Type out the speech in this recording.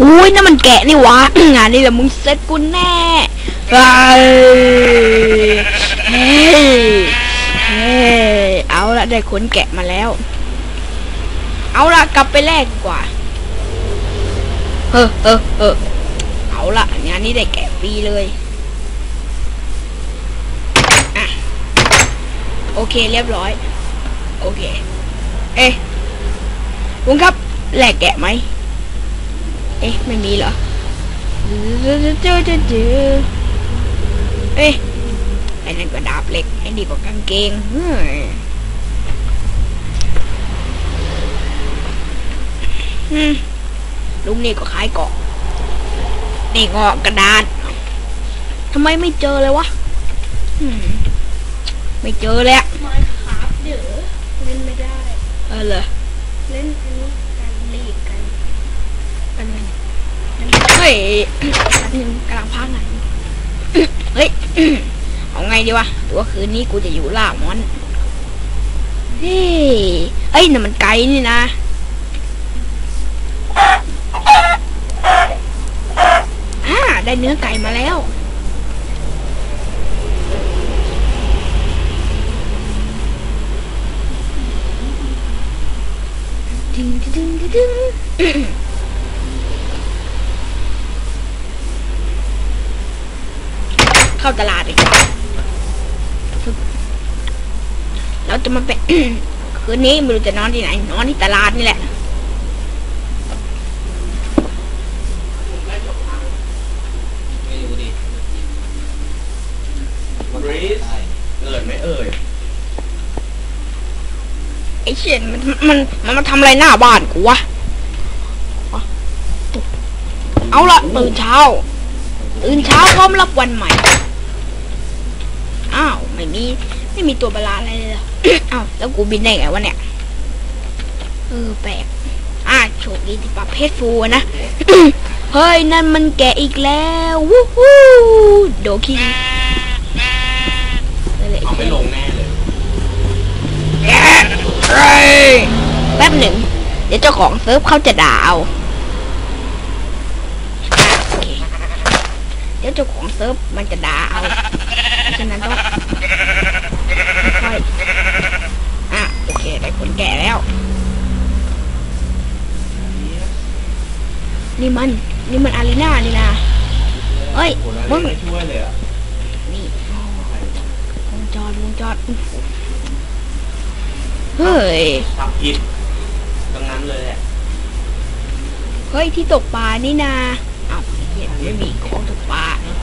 อุ้ยนั่นมันแกะนี่วะ งานนี้แหละมึงเซ็ตกูแน่เฮ้ยเฮ้ยเฮ้ยเอาละได้ขนแกะมาแล้ว เอาละกลับไปแลกดีกว่าเออเออเออเอาละงานนี้ได้แกะฟรีเลยอะโอเคเรียบร้อย โอเค เอ๊ะลุงครับแลกแกะไหม เอ๊ะ ไม่มีเหรอเจอะเจือเอ๊ะไอ้นั่นก็ดาบเหล็กไอ้นี่ก็กางเกงเฮ้ยลุงนี่ก็ขายเกาะนี่งอกกระดาษทำไมไม่เจอเลยวะไม่เจอเลยอะไม้ครับเดี๋ยวเล่นไม่ได้ เออเลยเล่นอันนี้กันลีกกัน อันนั้นเฮ้ยอันนึงกำลังพักไงเฮ้ยเอาไงดีวะหรือว่าคืนนี้กูจะอยู่ล่ามอนเฮ้ยเอ้ยนั่นมันไก่นี่นะอ่าได้เนื้อไก่มาแล้วดึงดึงดึงดึง เข้าตลาดดีกว่าเราจะมาเป็นคืนนี้ไม่รู้จะนอนที่ไหน นอนที่ตลาดนี่แหละไม่รู้ดิบริสเกิดไหมเอ่ยไอ้เชี่ยมันมันมันมาทำอะไรหน้าบ้านกูวะเอาละตื่นเช้า ตื่นเช้าพร้อมรับวันใหม่ อ้าวไม่มีไม่มีตัวประหลาดอะไรเลยเหรออ้าวแล้วกูบินได้ไงวะเนี่ยเออแปลกอ่าโชคดีที่ปรับเพชรฟูอะนะเฮ้ยนั่นมันแกะอีกแล้ววู้ฮู้โดคิงนั่นแหละเอาไม่ลงแน่เลยแกะเฮ้ยแป๊บหนึ่งเดี๋ยวเจ้าของเซิร์ฟเขาจะด่าเอาอะโอเคเดี๋ยวเจ้าของเซิร์ฟมันจะด่าเอาเพราะฉะนั้นต้องค่อยๆอะโอเคได้ผลแก่แล้ว นี่มัน นี่มันอารีนานี่นะเอ้ยโอ้มึแล้วงไม่ช่วยเลยอะนี่วงจรวงจรเฮ้ยทับผิดตรงนั้นเลยแหละเฮ้ยที่ตกปลานี่นาเไม่มีของถูกปากนะ